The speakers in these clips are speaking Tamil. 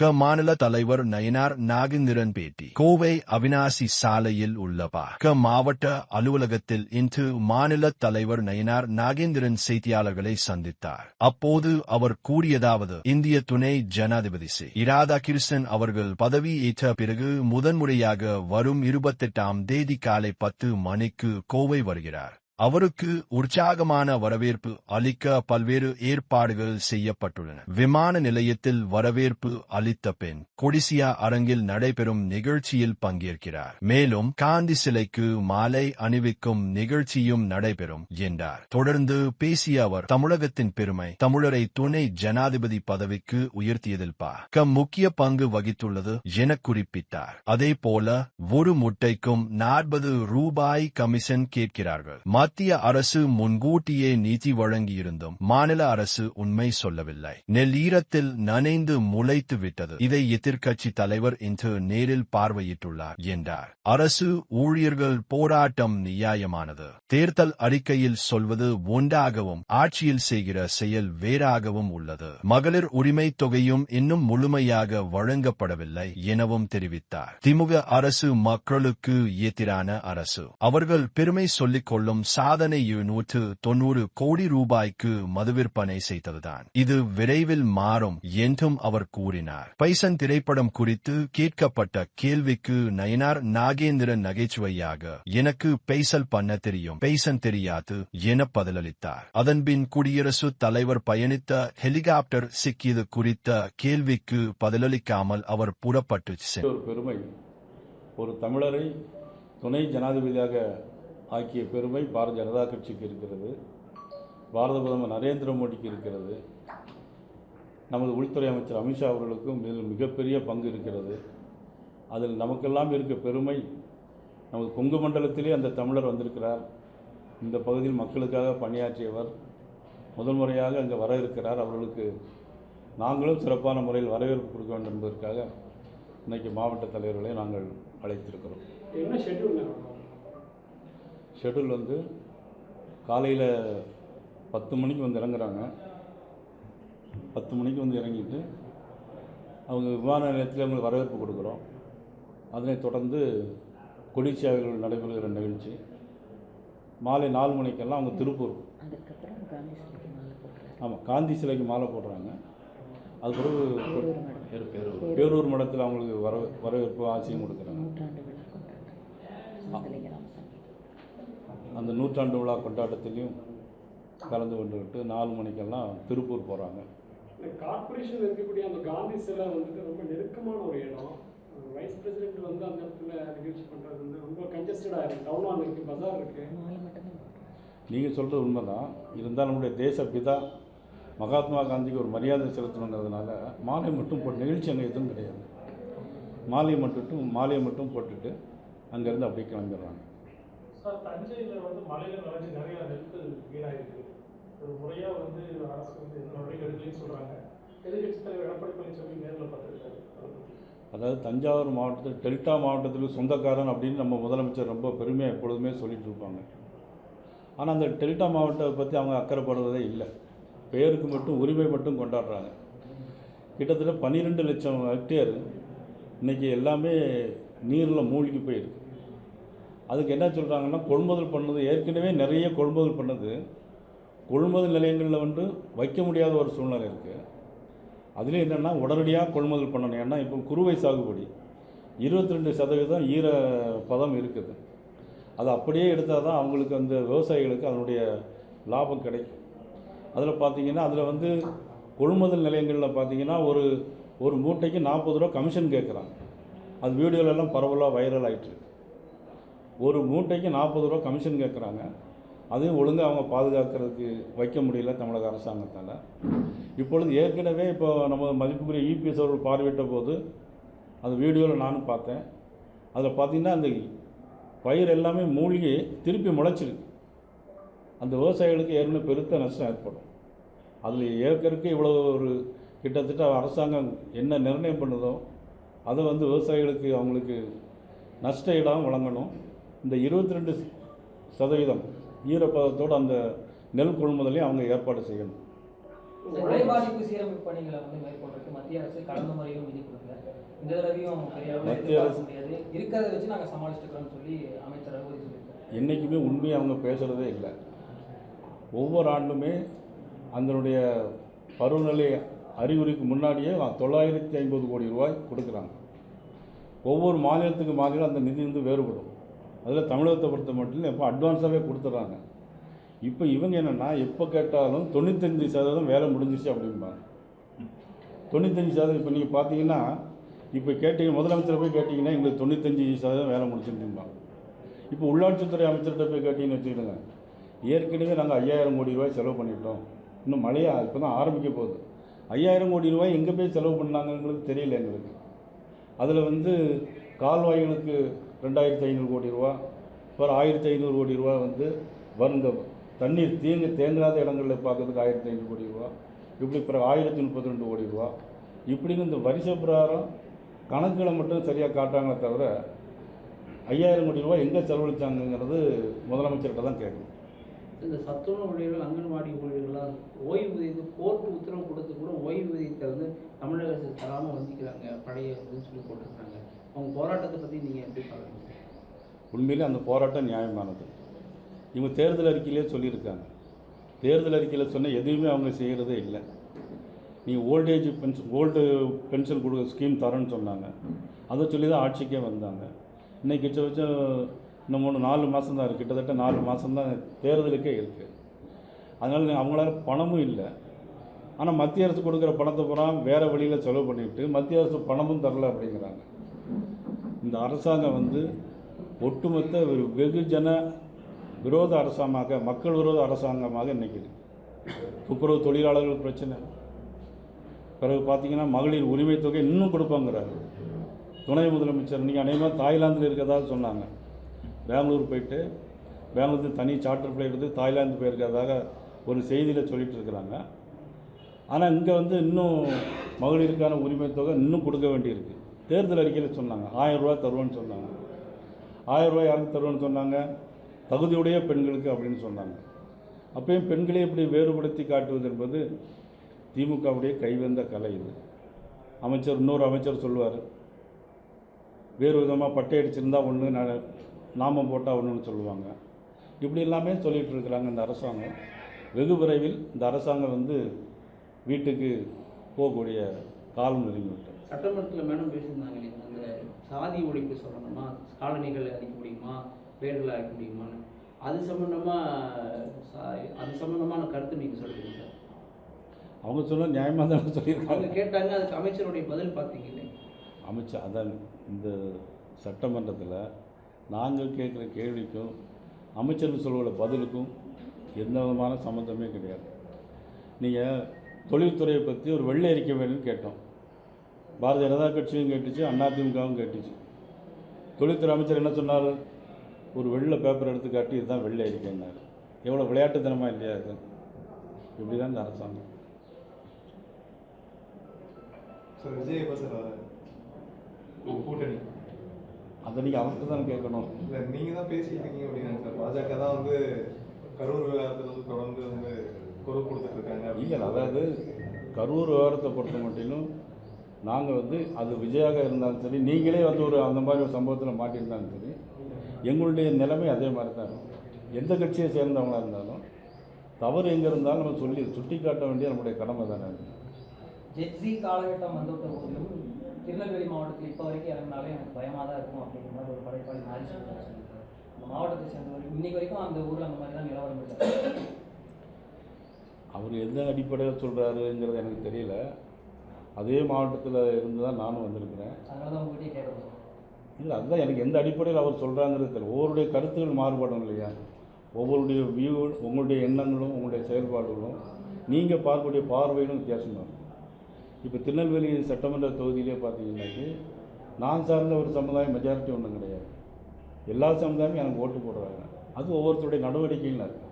க மாநில தலைவர் நயனார் நாகேந்திரன் பேட்டி. கோவை அவினாசி சாலையில் உள்ள பா க மாவட்ட அலுவலகத்தில் இன்று மாநில தலைவர் நயனார் நாகேந்திரன் செய்தியாளர்களை சந்தித்தார். அப்போது அவர் கூறியதாவது இந்திய துணை ஜனாதிபதி சி. இராதாகிருஷ்ணன் அவர்கள் பதவி ஏற்ற பிறகு முதன்முறையாக வரும் இருபத்தெட்டாம் தேதி காலை பத்து மணிக்கு கோவை வருகிறார். அவருக்கு உற்சாகமான வரவேற்பு அளிக்க பல்வேறு ஏற்பாடுகள் செய்யப்பட்டுள்ளன. விமான நிலையத்தில் வரவேற்பு அளித்த பெண் கொடிசியா அரங்கில் நடைபெறும் நிகழ்ச்சியில் பங்கேற்கிறார். மேலும் காந்தி சிலைக்கு மாலை அணிவிக்கும் நிகழ்ச்சியும் நடைபெறும் என்றார். தொடர்ந்து பேசிய அவர் தமிழகத்தின் பெருமை தமிழரை துணை ஜனாதிபதி பதவிக்கு உயர்த்தியதில் பார்க்க முக்கிய பங்கு வகித்துள்ளது என குறிப்பிட்டார். அதே போல ஒரு முட்டைக்கும் நாற்பது ரூபாய் கமிஷன் கேட்கிறார்கள். மத்திய அரசு முன்கூட்டியே நீதி வழங்கியிருந்தும் மாநில அரசு உண்மை சொல்லவில்லை. நெல்லீரத்தில் நனைந்து முளைத்து விட்டது இதை எதிர்க்கட்சி தலைவர் இன்று நேரில் பார்வையிட்டுள்ளார் என்றார். அரசு ஊழியர்கள் போராட்டம் நியாயமானது. தேர்தல் அறிக்கையில் சொல்வது ஒன்றாகவும் ஆட்சியில் செய்கிற செயல் வேறாகவும் உள்ளது. மகளிர் உரிமை தொகையும் இன்னும் முழுமையாக வழங்கப்படவில்லை எனவும் தெரிவித்தார். திமுக அரசு மக்களுக்கு எதிரான அரசு. அவர்கள் பெருமை சொல்லிக் கொள்ளும் சாதனை நூற்று தொன்னூறு கோடி ரூபாய்க்கு மது விற்பனை செய்ததுதான். இது விரைவில் மாறும் என்றும் அவர் கூறினார். பைசன் திரைப்படம் குறித்து கேட்கப்பட்ட கேள்விக்கு நயனார் நாகேந்திரன் நகைச்சுவையாக எனக்கு பெய்சல் பண்ண தெரியும். பெய்சன் தெரியாது என பதிலளித்தார். அதன்பின் குடியரசு தலைவர் பயணித்த ஹெலிகாப்டர் சிக்கியது குறித்த கேள்விக்கு பதிலளிக்காமல் அவர் புறப்பட்டு ஒரு பெருமை. ஒரு தமிழரை துணை ஜனாதிபதியாக ஆக்கிய பெருமை பாரதிய ஜனதா கட்சிக்கு இருக்கிறது. பாரத பிரதமர் நரேந்திர மோடிக்கு இருக்கிறது. நமது உள்துறை அமைச்சர் அமித்ஷா அவர்களுக்கும் இதில் மிகப்பெரிய பங்கு இருக்கிறது. அதில் நமக்கெல்லாம் இருக்க பெருமை நமது கொங்கு மண்டலத்திலே அந்த தமிழர் வந்திருக்கிறார். இந்த பகுதியில் மக்களுக்காக பணியாற்றியவர் முதல் முறையாக அங்கே வர இருக்கிறார். அவர்களுக்கு நாங்களும் சிறப்பான முறையில் வரவேற்பு கொடுக்க வேண்டும் என்பதற்காக இன்றைக்கு மாவட்ட தலைவர்களை நாங்கள் அழைத்திருக்கிறோம். என்ன ஷெட்யூல் வந்து காலையில் பத்து மணிக்கு வந்து இறங்குறாங்க. பத்து மணிக்கு வந்து இறங்கிட்டு அவங்க விமான நிலையத்தில் அவங்களுக்கு வரவேற்பு கொடுக்குறோம். அதனைத் தொடர்ந்து கொடிச்சாவைகள் நடைபெறுகிற நிகழ்ச்சி. மாலை நாலு மணிக்கெல்லாம் அவங்க திருப்பூர். அதுக்கப்புறம் காந்தி சிலைக்கு மாலை போட்டுறாரு ஆமாம் காந்தி சிலைக்கு மாலை போடுறாங்க. அது பிறகு பேரூர் பேரூர் மடத்தில். அவங்களுக்கு வர வரவேற்பு ஆசையும் கொடுக்குறாங்க நூற்றாண்டு விழா கொண்டாட்டம் சுமங்கலி ராமசாமி அந்த நூற்றாண்டு விழா கொண்டாட்டத்திலையும் கலந்து கொண்டுக்கிட்டு நாலு மணிக்கெல்லாம் திருப்பூர் போகிறாங்க கார்பரேஷன் இருக்கக்கூடிய அந்த காந்தி சிலை வந்துட்டு ரொம்ப நெருக்கமான ஒரு இடம். வைஸ் பிரசிடென்ட் வந்து அந்த இடத்துல நிகழ்ச்சி பண்ணுறது வந்து ரொம்ப கன்ஜஸ்டடாக இருக்குது டவுன் இருக்குது பஜார் இருக்குது நீங்கள் சொல்கிறது உண்மைதான். இருந்தாலும் நம்முடைய தேச பிதா மகாத்மா காந்திக்கு ஒரு மரியாதை செலுத்தணுங்கிறதுனால மாலை மட்டும் போட்டு நிகழ்ச்சி அங்கே எதுவும் கிடையாது. மாலையை மட்டும் மாலையை மட்டும் போட்டுட்டு அங்கேருந்து அப்படியே கிளம்பிடுறாங்க. சார் தஞ்சையில் வந்து மலையில் நனைஞ்சு நிறையா நெற்கள் வீணாயிருக்கு. ஒரு முறையாக வந்து அரசு வந்து எந்த நடவடிக்கை எடுக்கலைன்னு சொல்கிறாங்க எதிர்கட்சி தலைவர் எடப்பாடி பழனிசாமி நேரில் பார்த்துருக்காரு. அதாவது தஞ்சாவூர் மாவட்டத்தில் டெல்டா மாவட்டத்துக்கு சொந்தக்காரன் அப்படின்னு நம்ம முதலமைச்சர் ரொம்ப பெருமையாக எப்பொழுதுமே சொல்லிட்டு இருப்பாங்க. ஆனால் அந்த டெல்டா மாவட்டத்தை பற்றி அவங்க அக்கறைப்படுறதே இல்லை. பெயருக்கு மட்டும் உரிமை மட்டும் கொண்டாடுறாங்க. கிட்டத்தட்ட பன்னிரெண்டு லட்சம் ஹெக்டேர் இன்றைக்கி எல்லாமே நீரில் மூழ்கி போயிருக்கு. அதுக்கு என்ன சொல்கிறாங்கன்னா கொள்முதல் பண்ணது ஏற்கனவே நிறைய கொள்முதல் பண்ணது. கொள்முதல் நிலையங்களில் வந்து வைக்க முடியாத ஒரு சூழ்நிலை இருக்குது அதுலேயும் என்னென்னா உடனடியாக கொள்முதல் பண்ணணும். ஏன்னா இப்போ குறுவை சாகுபடி. இருபத்தி ரெண்டு சதவீதம் ஈர பதம் இருக்குது. அது அப்படியே எடுத்தால் தான் அவங்களுக்கு அந்த விவசாயிகளுக்கு அதனுடைய லாபம் கிடைக்கும். அதில் பார்த்தீங்கன்னா அதில் வந்து கொள்முதல் நிலையங்களில் பார்த்தீங்கன்னா ஒரு ஒரு மூட்டைக்கு நாற்பது ரூபா கமிஷன் கேட்குறாங்க அது வீடியோலெல்லாம் பரவலாக வைரல் ஆகிட்டுருக்கு ஒரு மூட்டைக்கு நாற்பது ரூபா கமிஷன் கேட்குறாங்க அதையும் ஒழுங்காக அவங்க பாதுகாக்கிறதுக்கு வைக்க முடியல தமிழக அரசாங்கத்தால். இப்பொழுது ஏற்கனவே இப்போ நம்ம மதிப்புக்குரிய இபிஎஸ் அவர்கள் பார்வையிட்ட போது அந்த வீடியோவில் நானும் பார்த்தேன். அதில் பார்த்திங்கன்னா அந்த பயிர் எல்லாமே மூழ்கி திருப்பி முளைச்சிருக்கு. அந்த விவசாயிகளுக்கு ஏற்கனவே பெருத்த நஷ்டம் ஏற்படும். அதில் ஏற்கனவே இவ்வளோ ஒரு கிட்டத்தட்ட அரசாங்கம் என்ன நிர்ணயம் பண்ணுதோ அதை வந்து விவசாயிகளுக்கு அவங்களுக்கு நஷ்ட இடம் வழங்கணும். இந்த இருபத்தி ரெண்டு சதவீதம் ஈரப்பதத்தோடு அந்த நெல் கொள்முதலையும் அவங்க ஏற்பாடு செய்யணும். பாதிப்பு சீரமைப்பு பணிகளை வந்து மேற்கொள்றதுக்கு மத்திய அரசு கடந்த முறையும் நிதி கொடுக்கல. இந்த தடவையும் பெரிய அளவில் மத்திய எதிர்பார்க்க அரசு- முடியாது. இருக்கிறத வச்சு நாங்கள் சமாளிச்சுக்கிறோம்னு சொல்லி அமைச்சர் ரகுபதி சொல்லியிருக்காரு. என்றைக்குமே உண்மையை அவங்க பேசுகிறதே இல்லை. ஒவ்வொரு ஆண்டுமே அதனுடைய பருவநிலை அறிகுறிக்கு முன்னாடியே தொள்ளாயிரத்தி ஐம்பது கோடி ரூபாய் கொடுக்குறாங்க. ஒவ்வொரு மாநிலத்துக்கு மாநிலம் அந்த நிதி வந்து வேறுபடும். அதில் தமிழகத்தை பொறுத்த மட்டும் எப்போ அட்வான்ஸாகவே கொடுத்துட்றாங்க இப்போ இவங்க என்னென்னா எப்போ கேட்டாலும் தொண்ணூத்தஞ்சு சதவீதம் வேலை முடிஞ்சிச்சு அப்படிம்பாங்க தொண்ணூத்தஞ்சு சதவீதம் இப்போ நீங்கள் பார்த்தீங்கன்னா இப்போ கேட்டீங்க முதலமைச்சரை போய் கேட்டிங்கன்னா எங்களுக்கு தொண்ணூத்தஞ்சு சதவீதம் வேலை முடிச்சிருந்தும்பாங்க இப்போ உள்ளாட்சித்துறை அமைச்சர்கிட்ட போய் கேட்டிங்கன்னு வச்சுக்கிடுங்க ஏற்கனவே நாங்கள் ஐயாயிரம் கோடி ரூபாய் செலவு பண்ணிட்டோம். இன்னும் மழையாக இப்போ தான் ஆரம்பிக்க போகுது. ஐயாயிரம் கோடி ரூபாய் எங்கே போய் செலவு பண்ணாங்கங்கிறது தெரியல எங்களுக்கு. அதில் வந்து கால்வாய்களுக்கு ரெண்டாயிரத்தி ஐநூறு கோடி ரூபா ஒரு ஆயிரத்தி ஐநூறு கோடி ரூபா வந்து வருங்க தண்ணீர் தீங்கு தேங்காத இடங்களில் பார்க்கறதுக்கு ஆயிரத்தி ஐநூறு கோடி ரூபா. இப்படி பிறகு ஆயிரத்தி முப்பத்தி ரெண்டு கோடி ரூபா. இப்படின்னு இந்த வரிசை பிரகாரம் கணக்குகளை மட்டும் சரியாக காட்டாங்களே தவிர ஐயாயிரம் கோடி ரூபாய் எங்கே செலவழிச்சாங்கங்கிறது முதலமைச்சர்கிட்ட தான் கேட்கணும். இந்த சத்துணவு ஊழியர்கள் அங்கன்வாடி ஊழியர்கள்லாம் ஓய்வூதியத்து கோர்ட்டு உத்தரவு கொடுத்து கூட ஓய்வூதியத்தை வந்து தமிழக அரசு தராமல் வந்திக்கிறாங்க பழைய அப்படின்னு சொல்லி போட்டிருக்காங்க. அவங்க போராட்டத்தை பற்றி நீங்கள் எப்படி பார்க்குறீங்க? உண்மையிலே அந்த போராட்டம் நியாயமானது. இவங்க தேர்தல் அறிக்கையிலே சொல்லியிருக்காங்க. தேர்தல் அறிக்கையில் சொன்ன எதுவுமே அவங்க செய்கிறதே இல்லை. நீங்கள் old age pension old pension கொடுக்க ஸ்கீம் தரேன்னு சொன்னாங்க. அதை சொல்லி தான் ஆட்சிக்கே வந்தாங்க. இன்னைக்கு வச்சு இன்னும் மூணு நாலு மாதம் தான் இருக்குது கிட்டத்தட்ட நாலு மாதம் தான் தேர்தலுக்கே இருக்குது அதனால் அவங்களால பணமும் இல்லை. ஆனால் மத்திய அரசு கொடுக்குற பணத்தை பூரா வேறு வழியில் செலவு பண்ணிவிட்டு மத்திய அரசு பணமும் தரல அப்படிங்கிறாங்க. இந்த அரசாங்கம் வந்து ஒட்டுமொத்த ஒரு வெகுஜன விரோத அரசாங்கமாக மக்கள் விரோத அரசாங்கமாக இன்றைக்கி துப்புரவு தொழிலாளர்கள் பிரச்சனை. பிறகு பார்த்திங்கன்னா மகளிர் உரிமை தொகை இன்னும் கொடுப்பாங்கிறாரு. துணை முதலமைச்சர் இன்றைக்கி அநேகமாக தாய்லாந்தில் இருக்கிறதா சொன்னாங்க. பெங்களூர் போயிட்டு பெங்களூர் தனி சார்ட்டர் ஃப்ளைட் எடுத்து தாய்லாந்து போயிருக்கிறதாக ஒரு செய்தியில் சொல்லிட்டு இருக்கிறாங்க. ஆனால் இங்கே வந்து இன்னும் மகளிருக்கான உரிமை தொகை இன்னும் கொடுக்க வேண்டியிருக்கு. தேர்தல் அறிக்கையில் சொன்னாங்க. ஆயிரம் ரூபா தருவேன்னு சொன்னாங்க. ஆயிரம் ரூபாய் யாருக்கு தருவோன்னு சொன்னாங்க? தகுதியுடைய பெண்களுக்கு அப்படின்னு சொன்னாங்க. அப்பயும் பெண்களை இப்படி வேறுபடுத்தி காட்டுவது என்பது திமுகவுடைய கைவந்த கலை இது. அமைச்சர் இன்னொரு அமைச்சர் சொல்லுவார். வேறு விதமாக பட்டை அடிச்சிருந்தா ஒன்று நாமம் போட்டால் ஒன்றுன்னு சொல்லுவாங்க. இப்படி எல்லாமே சொல்லிகிட்டு இருக்கிறாங்க இந்த அரசாங்கம். வெகு விரைவில் இந்த அரசாங்கம் வந்து வீட்டுக்கு போகக்கூடிய காலம் நெருங்கிவிட்டது சட்டமன்றத்தில் மேடம் பேசியிருந்தாங்க இல்லையா அந்த சாதி ஒழிப்பு சொல்லணுமா காலனிகள் அழிக்க முடியுமா பேர்களை அழிக்க முடியுமான்னு. அது சம்மந்தமாக அது சம்மந்தமான கருத்து நீங்கள் சொல்லுங்கள் சார். அவங்க சொன்ன நியாயமாக தான் அவங்க சொல்லியிருக்காங்க கேட்டாங்க அதுக்கு அமைச்சருடைய பதில் பார்த்தீங்க இல்லையா அமைச்சர் அதான் இந்த சட்டமன்றத்தில் நாங்கள் கேட்குற கேள்விக்கும் அமைச்சர்கள் சொல்லுகிற பதிலுக்கும் எந்த விதமான சம்மந்தமே கிடையாது. நீங்கள் தொழில்துறையை பற்றி ஒரு வெள்ளை அறிக்கை வேணும்னு கேட்டோம். பாரதிய ஜனதா கட்சியும் கேட்டுச்சு அதிமுகவும் கேட்டுச்சு. தொழில்துறை அமைச்சர் என்ன சொன்னார்? ஒரு வெள்ளை பேப்பர் எடுத்து காட்டி இதுதான் வெள்ளை அறிக்கைன்னாரு எவ்வளோ விளையாட்டுத்தனமாக இல்லையா இது? இப்படி தான் இந்த அரசாங்கம். சார் விஜய் கூட்டணி. அதை நீங்கள் அவர்கிட்ட தான் கேட்கணும். இல்லை நீங்கள் தான் பேசிட்டு இருக்கீங்க அப்படின்னா சார் பாஜக தான் வந்து கரூர் விவகாரத்தில் வந்து தொடர்ந்து வந்து குரல் கொடுத்துட்டு இருக்காங்க இல்லை அதாவது கரூர் விவகாரத்தை பொறுத்த மட்டிலும் நாங்கள் வந்து அது விஜயாக இருந்தாலும் சரி நீங்களே வந்து ஒரு அந்த மாதிரி ஒரு சம்பவத்தில் மாட்டியிருந்தாலும் சரி எங்களுடைய நிலைமை அதே மாதிரி தான் இருக்கும் எந்த கட்சியை சேர்ந்தவங்களா இருந்தாலும் தவறு எங்கே இருந்தாலும் நம்ம சொல்லி சுட்டி காட்ட வேண்டிய நம்முடைய கடமை தானே. ஜெட்ஸி காலகட்டம் வந்துவிட்ட போதிலும் திருநெல்வேலி மாவட்டத்தில் இப்போ வரைக்கும் இறங்கினாலே எனக்கு பயமாக தான் இருக்கும் அப்படிங்கிற மாதிரி ஒரு படைப்பாளி மாறி அந்த மாவட்டத்தை சேர்ந்தவர் இன்னைக்கு வரைக்கும் அந்த ஊரில் அந்த மாதிரி தான் நிலவரம் இல்லை அவர் எந்த அடிப்படையில் சொல்கிறாருங்கிறது எனக்கு தெரியல. அதே மாவட்டத்தில் இருந்து தான் நானும் வந்திருக்கிறேன். தான் இல்லை அதுதான் எனக்கு எந்த அடிப்படையில் அவர் சொல்கிறாங்கிறது தெரியல. ஒவ்வொருடைய கருத்துக்கள் மாறுபடும் இல்லையா? ஒவ்வொருடைய வியூ உங்களுடைய எண்ணங்களும் உங்களுடைய செயல்பாடுகளும் நீங்கள் பார்க்கக்கூடிய பார்வைகளும் வித்தியாசமாக இருக்கும். இப்போ திருநெல்வேலி சட்டமன்ற தொகுதியிலே பார்த்தீங்கன்னாக்கி நான் சார்ந்த ஒரு சமுதாயம் மெஜாரிட்டி ஒன்றும் கிடையாது. எல்லா சமுதாயமும் எனக்கு ஓட்டு போடுறாங்க. அது ஒவ்வொருத்தருடைய நடவடிக்கையில் இருக்கு.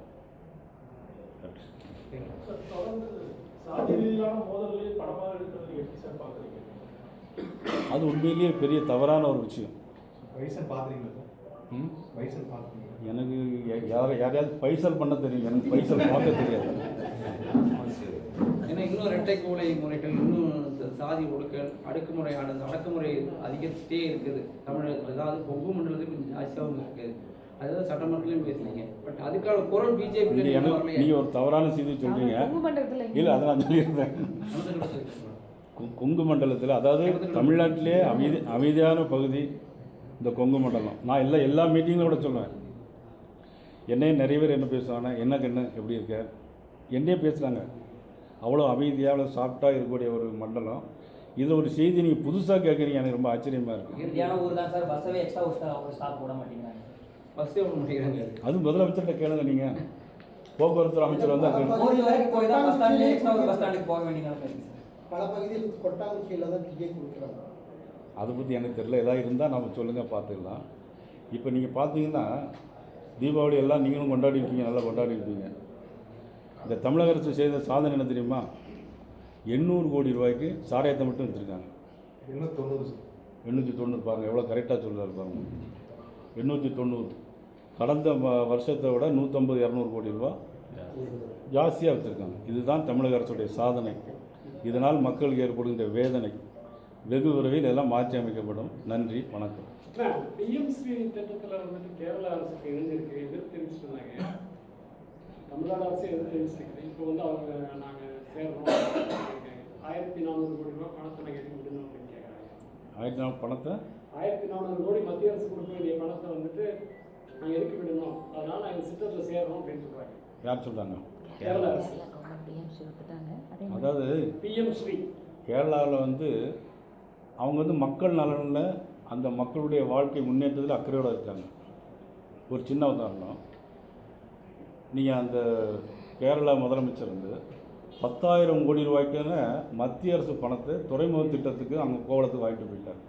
சார், தொடர்ந்து சாதி ரீதியிலான மோதல்களை படமாக எடுக்கிறது எப்படி சார் பார்க்குறீங்க? அது உண்மையிலேயே பெரிய தவறான ஒரு விஷயம். வைசன் பார்க்குறீங்களா சார்? ம்? எனக்கு யாரை யாரையாவது பைசல் பண்ண தெரியும். எனக்கு பைசல் பார்க்க தெரியாது. ஏன்னா இன்னும் இரட்டை கோலை முறைகள் இன்னும் சாதி ஒடுக்கல் அடக்குமுறை அந்த அடக்குமுறை அதிகரிச்சுட்டே இருக்குது. தமிழகத்தில். அதாவது கொங்கு மண்டலத்தில் கொஞ்சம் ஜாஸ்தியாகவும் இருக்குது அதாவது சட்டமன்றத்திலையும் பேசுனீங்க. பட் அதுக்கான குரல் பிஜேபி நீங்கள் ஒரு தவறான செய்தி சொல்றீங்க. கொங்கு மண்டலத்தில் இல்லை அதை நான் சொல்லியிருந்தேன். கொங்கு மண்டலத்தில் அதாவது தமிழ்நாட்டிலே அமைதி அமைதியான பகுதி இந்த கொங்கு மண்டலம். நான் எல்லா எல்லா மீட்டிங்கிலும் கூட சொல்லுவேன். என்னையே நிறைய பேர் என்ன பேசுவாங்க என்ன? கண்ணு எப்படி இருக்க? என்னையே பேசுகிறாங்க அவ்வளோ அமைதியாக அவ்வளோ சாஃப்டாக இருக்கக்கூடிய ஒரு மண்டலம். இது ஒரு செய்தி நீங்கள் புதுசாக கேட்குறீங்க எனக்கு ரொம்ப ஆச்சரியமாக இருக்குது அது முதலமைச்சர்கிட்ட கேளுங்க நீங்கள் போக்குவரத்து அமைச்சர் வந்து பல பகுதியில் கொட்டாங்குச்சியில் தான் டிக்கெட் கொடுக்குறாங்க. அதை பற்றி எனக்கு தெரியல. ஏதாவது இருந்தால் நம்ம சொல்லுங்கள் பார்த்துக்கலாம். இப்போ நீங்கள் பார்த்தீங்கன்னா தீபாவளி எல்லாம் நீங்களும் கொண்டாடி இருக்கீங்க நல்லா கொண்டாடி இருப்பீங்க இந்த தமிழக அரசு செய்த சாதனை என்ன தெரியுமா? எண்ணூறு கோடி ரூபாய்க்கு சாராயத்தை மட்டும் வச்சுருக்காங்க இன்னும் தொண்ணூறு எண்ணூற்றி தொண்ணூறு பாருங்கள் எவ்வளோ கரெக்டாக சொல்கிறாரு பாருங்க. எண்ணூற்றி தொண்ணூறு கடந்த வ- வருஷத்தை விட நூற்றம்பது இரநூறு கோடி ரூபா ஜாஸ்தியாக வச்சுருக்காங்க இதுதான் தமிழக அரசுடைய சாதனை. இதனால் மக்களுக்கு ஏற்படுகின்ற வேதனை. வெகு விரைவில் எல்லாம் மாற்றி அமைக்கப்படும். நன்றி வணக்கம். பிஎம்ஸ்ரீ திட்டத்தில் வந்துட்டு கேரள அரசுக்கு இணைஞ்சிருக்கு. தெரிவிச்சுட்டு இருந்தாங்க தமிழ்நாடு அரசு எதிர்ப்பு தெரிவிச்சிருக்கு இப்போ வந்து அவங்க நாங்கள் சேர்றோம். ஆயிரத்தி நானூறு கோடி ரூபாய் பணத்தை நாங்கள் எதுக்கு விடணும் அப்படின்னு கேட்குறாங்க ஆயிரத்தி நாலு பணத்தை? ஆயிரத்தி நானூறு கோடி மத்திய அரசு கொடுக்க வேண்டிய பணத்தை வந்துட்டு நாங்கள் எதுக்கு விடணும்? அதனால நாங்கள் சிஸ்டத்தில் சேர்றோம் அப்படின்னு சொல்கிறாங்க யார் சொல்கிறாங்க கேரள அரசு. அதாவது பிஎம் ஸ்ரீ. கேரளாவில் வந்து அவங்க வந்து மக்கள் நலனில் அந்த மக்களுடைய வாழ்க்கை முன்னேற்றத்தில் அக்கறையோடு இருக்காங்க. ஒரு சின்ன உதாரணம். நீங்கள் அந்த கேரளா முதலமைச்சர் வந்து பத்தாயிரம் கோடி ரூபாய்க்கான மத்திய அரசு பணத்தை துறைமுக திட்டத்துக்கு அங்கே கோவளத்துக்கு வாங்கிட்டு போயிட்டார்.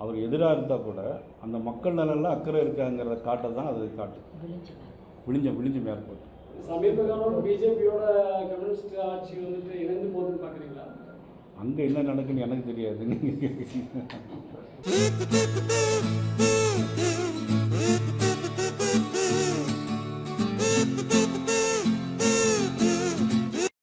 அவர் எதிராக இருந்தால் கூட அந்த மக்கள் நலனில் அக்கறை இருக்காங்கிறத காட்ட தான் அது காட்டு. விழிஞ்சு விழிஞ்ச மேற்பட்டு சமீப காலம் பிஜேபியோட கம்யூனிஸ்ட் ஆட்சி வந்துட்டு இணைந்து போகுதுன்னு பார்க்குறீங்களா அங்கே என்ன நடக்குன்னு எனக்கு தெரியாது.